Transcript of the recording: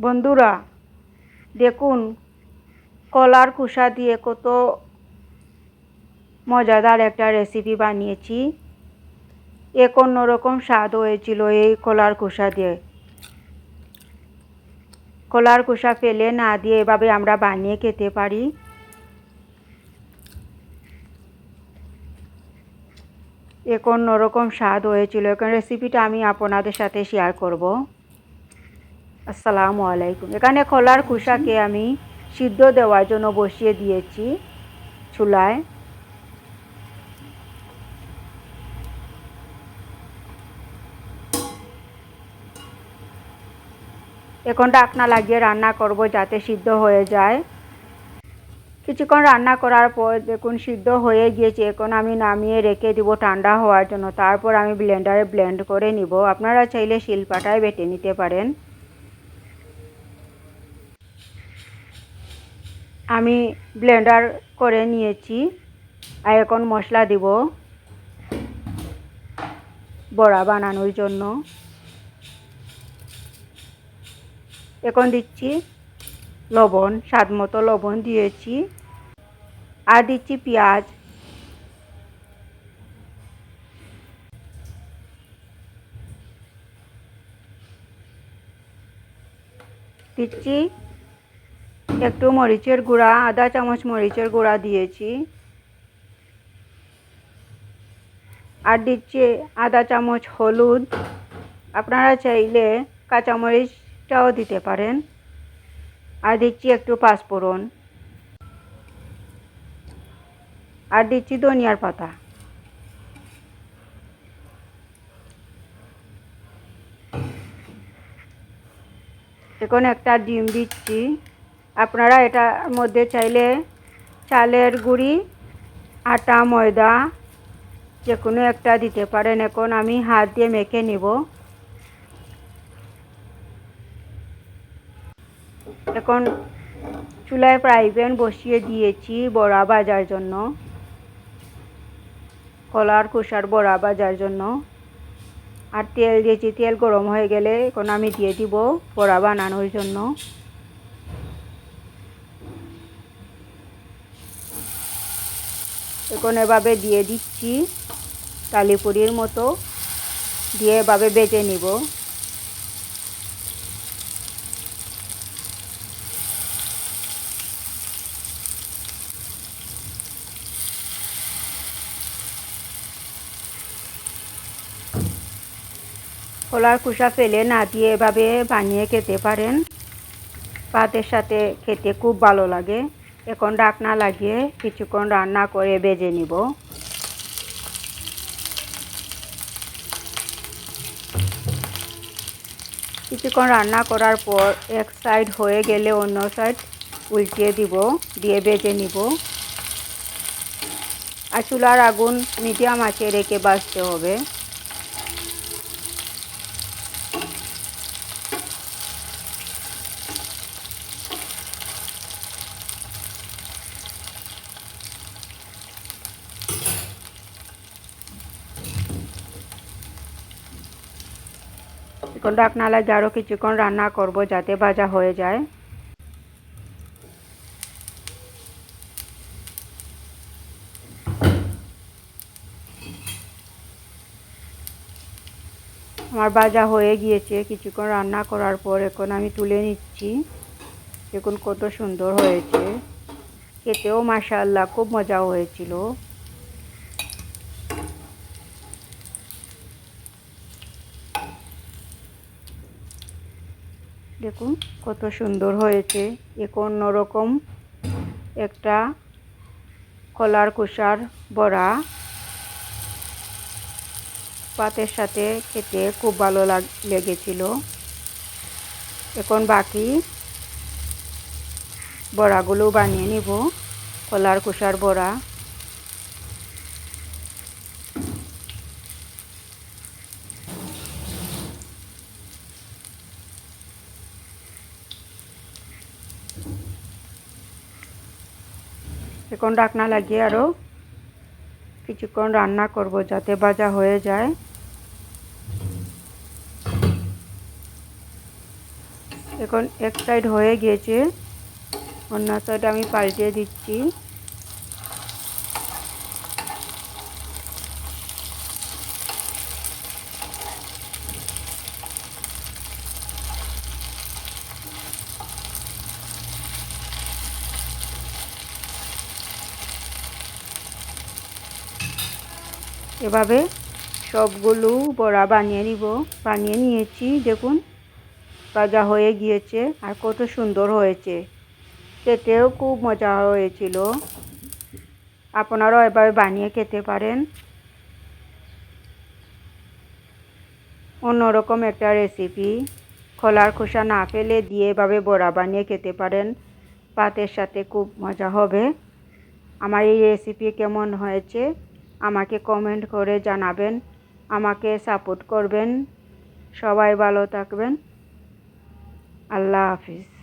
বন্ধুরা, দেখুন, কলার খোসা দিয়ে কত মজাদার একটা রেসিপি বানিয়েছি। এক অন্যরকম স্বাদ হয়েছিল এই কলার খোসা দিয়ে। কলার খোসা ফেলে না দিয়ে এভাবে আমরা বানিয়ে খেতে পারি। এক অন্যরকম স্বাদ হয়েছিল। এখন রেসিপিটা আমি আপনাদের সাথে শেয়ার করব। আসসালামু আলাইকুম। এখানে কলার খোসাকে আমি সিদ্ধ দেওয়ার জন্য বসিয়ে দিয়েছি চুলায়। এখন ডাকনা লাগিয়ে রান্না করব যাতে সিদ্ধ হয়ে যায়। কিছুক্ষণ রান্না করার পর দেখুন সিদ্ধ হয়ে গিয়েছে। এখন আমি নামিয়ে রেখে দিব ঠান্ডা হওয়ার জন্য। তারপর আমি ব্লেন্ডারে ব্লেন্ড করে নিব। আপনারা চাইলে শিলপাটায় বেটে নিতে পারেন। আমি ব্লেন্ডার করে নিয়েছি আর এখন মশলা দিব বড়া বানানোর জন্য। এখন দিচ্ছি লবণ, স্বাদ মতো লবণ দিয়েছি। আর দিচ্ছি পেঁয়াজ। দিচ্ছি একটু মরিচের গুঁড়া, আধা চামচ মরিচের গুঁড়া দিয়েছি। আর দিচ্ছি আধা চামচ হলুদ। আপনারা চাইলে কাঁচামরিচটাও দিতে পারেন। আর দিচ্ছি একটু পাঁচফোড়ন। আর দিচ্ছি ধনিয়ার পাতা। এখন একটা ডিম দিচ্ছি। আপনারা এটার মধ্যে চাইলে চালের গুঁড়ি, আটা, ময়দা যে কোনো একটা দিতে পারেন। এখন আমি হাত দিয়ে মেখে নিব। এখন চুলায় ফ্রাই প্যান বসিয়ে দিয়েছি বড়া ভাজার জন্য। কলার খোসার বড়া ভাজার জন্য। আর তেল দিয়েছি, তেল গরম হয়ে গেলে এখন আমি দিয়ে দিব বড়া বানানোর জন্য। এখন এভাবে দিয়ে দিচ্ছি তালিপুরির মতো। দিয়ে এভাবে বেজে নিব। কলার খোসা ফেলে না দিয়ে এভাবে বানিয়ে খেতে পারেন। ভাতের সাথে খেতে খুব ভালো লাগে। এখন ডাকনা লাগিয়ে কিছুক্ষণ রান্না করে বেজে নিব। কিছুক্ষণ রান্না করার পর এক সাইড হয়ে গেলে অন্য সাইড উল্টিয়ে দিব, দিয়ে বেজে নিব। আর চুলার আগুন মিডিয়াম আঁচে রেখে বাঁচতে হবে। এখন ডাকনা লাগে আরও কিছুক্ষণ রান্না করব যাতে ভাজা হয়ে যায়। আমার ভাজা হয়ে গিয়েছে, কিছুক্ষণ রান্না করার পর এখন আমি তুলে নিচ্ছি। দেখুন কত সুন্দর হয়েছে। খেতেও মাশাআল্লাহ, খুব মজা হয়েছিল। দেখুন, কত সুন্দর হয়েছে। এক অন্যরকম একটা কলার কুষার বড়া। পাতের সাথে খেতে খুব ভালো লাগ, লেগেছিল। এখন বাকি বড়াগুলো বানিয়ে নিব, কলার কুষার বড়া। এখন ডাকনা লাগিয়ে আরও কিছুক্ষণ রান্না করব যাতে ভাজা হয়ে যায়। এখন এক সাইড হয়ে গিয়েছে, অন্য সাইড আমি পাল্টে দিচ্ছি। এভাবে সবগুলো বড়া বানিয়ে নিব। বানিয়ে নিয়েছি, দেখুন, ভাজা হয়ে গিয়েছে আর কত সুন্দর হয়েছে। খেতেও খুব মজা হয়েছিল। আপনারাও এভাবে বানিয়ে খেতে পারেন। অন্যরকম একটা রেসিপি খোলার খোসা না ফেলে দিয়ে এভাবে বড়া বানিয়ে খেতে পারেন। ভাতের সাথে খুব মজা হবে। আমার এই রেসিপি কেমন হয়েছে আমাকে কমেন্ট করে জানাবেন আমাকে সাপোর্ট করবেন। সবাই ভালো থাকবেন। আল্লাহ হাফিজ।